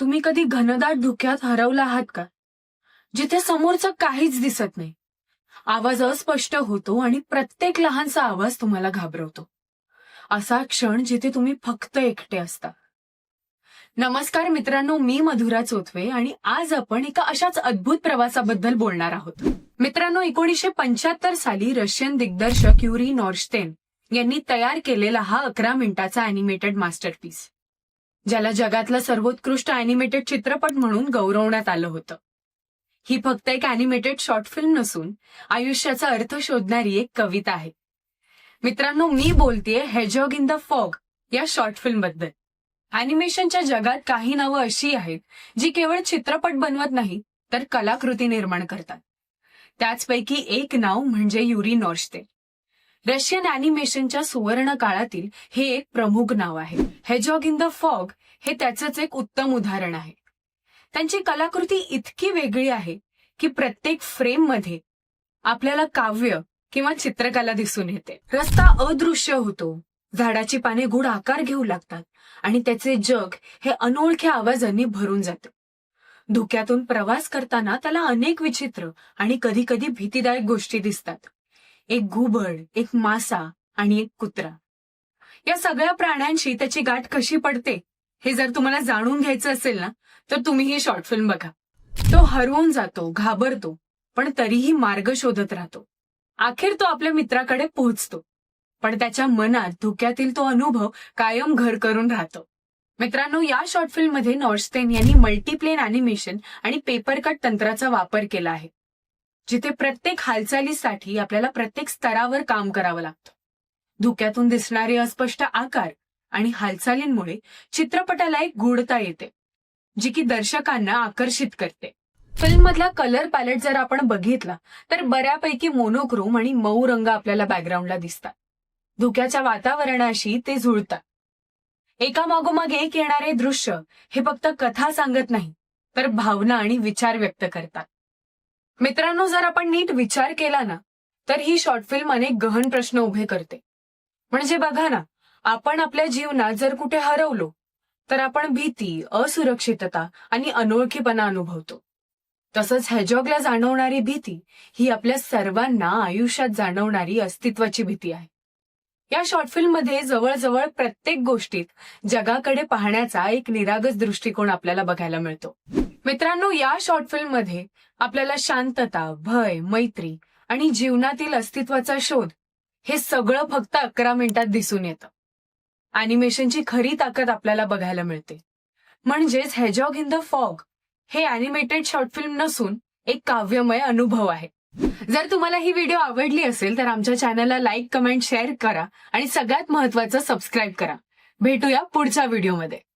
तुम्ही कधी घनदाट धुक्यात हरवला आहात का? जिथे समोरचं काहीच दिसत नाही. आवाज अस्पष्ट होतो आणि प्रत्येक लहानसा आवाज तुम्हाला घाबरवतो. असा क्षण जिथे तुम्ही फक्त एकटे असता. नमस्कार मित्रांनो मी मधुरा चोथवे आणि आज आपण एका अशाच अद्भुत प्रवासाबद्दल बोलणार आहोत. मित्रांनो एकोणीसशे पंच्याहत्तर साली रशियन दिग्दर्शक युरी नॉर्स्टेन यांनी तयार केलेला हा अकरा मिनिटाचा अॅनिमेटेड मास्टरपीस ज्याला जगातला सर्वोत्कृष्ट अॅनिमेटेड चित्रपट म्हणून गौरवण्यात आलं होतं. ही फक्त एक अॅनिमेटेड शॉर्ट फिल्म नसून आयुष्याचा अर्थ शोधणारी एक कविता आहे. मित्रांनो मी बोलतेय हेजॉग इन द फॉग या शॉर्ट फिल्मबद्दल. अॅनिमेशनच्या जगात काही नावं अशी आहेत जी केवळ चित्रपट बनवत नाही तर कलाकृती निर्माण करतात. त्याचपैकी एक नाव म्हणजे युरी नॉर्स्टे रशियन अॅनिमेशनच्या सुवर्ण काळातील हे एक प्रमुख नाव आहे. हेजॉग इन द फॉग हे त्याचंच एक उत्तम उदाहरण आहे. त्यांची कलाकृती इतकी वेगळी आहे की प्रत्येक फ्रेममध्ये आपल्याला काव्य किंवा चित्रकला दिसून येते. रस्ता अदृश्य होतो. झाडाची पाने गुढ आकार घेऊ लागतात आणि त्याचे जग हे अनोळख्या आवाजांनी भरून जाते. धुक्यातून प्रवास करताना त्याला अनेक विचित्र आणि कधी कधी भीतीदायक गोष्टी दिसतात. एक घुबड एक मासा आणि एक कुत्रा. या सगळ्या प्राण्यांशी त्याची गाठ कशी पडते हे जर तुम्हाला जाणून घ्यायचं असेल ना तर तुम्ही ही शॉर्ट फिल्म बघा. तो हरवून जातो घाबरतो पण तरीही मार्ग शोधत राहतो. अखेर तो आपल्या मित्राकडे पोहोचतो. पण त्याच्या मनात धुक्यातील तो अनुभव कायम घर करून राहतो. मित्रांनो या शॉर्ट फिल्ममध्ये नॉर्स्टेन यांनी मल्टीप्लेन अॅनिमेशन आणि पेपर कट तंत्राचा वापर केला आहे. जिथे प्रत्येक हालचालीसाठी आपल्याला प्रत्येक स्तरावर काम करावं लागतं. धुक्यातून दिसणारे अस्पष्ट आकार आणि हालचालींमुळे चित्रपटाला एक गूढता येते जी की दर्शकांना आकर्षित करते. फिल्म मधला कलर पॅलेट जर आपण बघितला तर बऱ्यापैकी मोनोक्रोम आणि मऊ रंग आपल्याला बॅकग्राऊंडला दिसतात. धुक्याच्या वातावरणाशी ते जुळतात. एकामागोमाग एक येणारे दृश्य हे फक्त कथा सांगत नाही तर भावना आणि विचार व्यक्त करतात. मित्रांनो जर आपण नीट विचार केला ना तर ही शॉर्ट फिल्म अनेक गहन प्रश्न उभे करते. म्हणजे बघा ना आपण आपल्या जीवनात जर कुठे हरवलो तर आपण भीती असुरक्षितता आणि अनोळखीपणा अनुभवतो. तसंच हेजॉगला जाणवणारी भीती ही आपल्या सर्वांना आयुष्यात जाणवणारी अस्तित्वाची भीती आहे. या शॉर्ट फिल्ममध्ये जवळजवळ प्रत्येक गोष्टीत जगाकडे पाहण्याचा एक निरागस दृष्टिकोन आपल्याला बघायला मिळतो. मित्रांनो या शॉर्ट फिल्ममध्ये आपल्याला शांतता भय मैत्री आणि जीवनातील अस्तित्वाचा शोध हे सगळं फक्त अकरा मिनिटात दिसून येतं. अॅनिमेशनची खरी ताकद आपल्याला बघायला मिळते. म्हणजेच हेजॉग इन द फॉग हे अॅनिमेटेड शॉर्ट फिल्म नसून एक काव्यमय अनुभव आहे. जर तुम्हाला ही व्हिडिओ आवडली असेल तर आमच्या चॅनलला लाईक कमेंट शेअर करा आणि सगळ्यात महत्वाचं सबस्क्राईब करा. भेटूया पुढच्या व्हिडिओमध्ये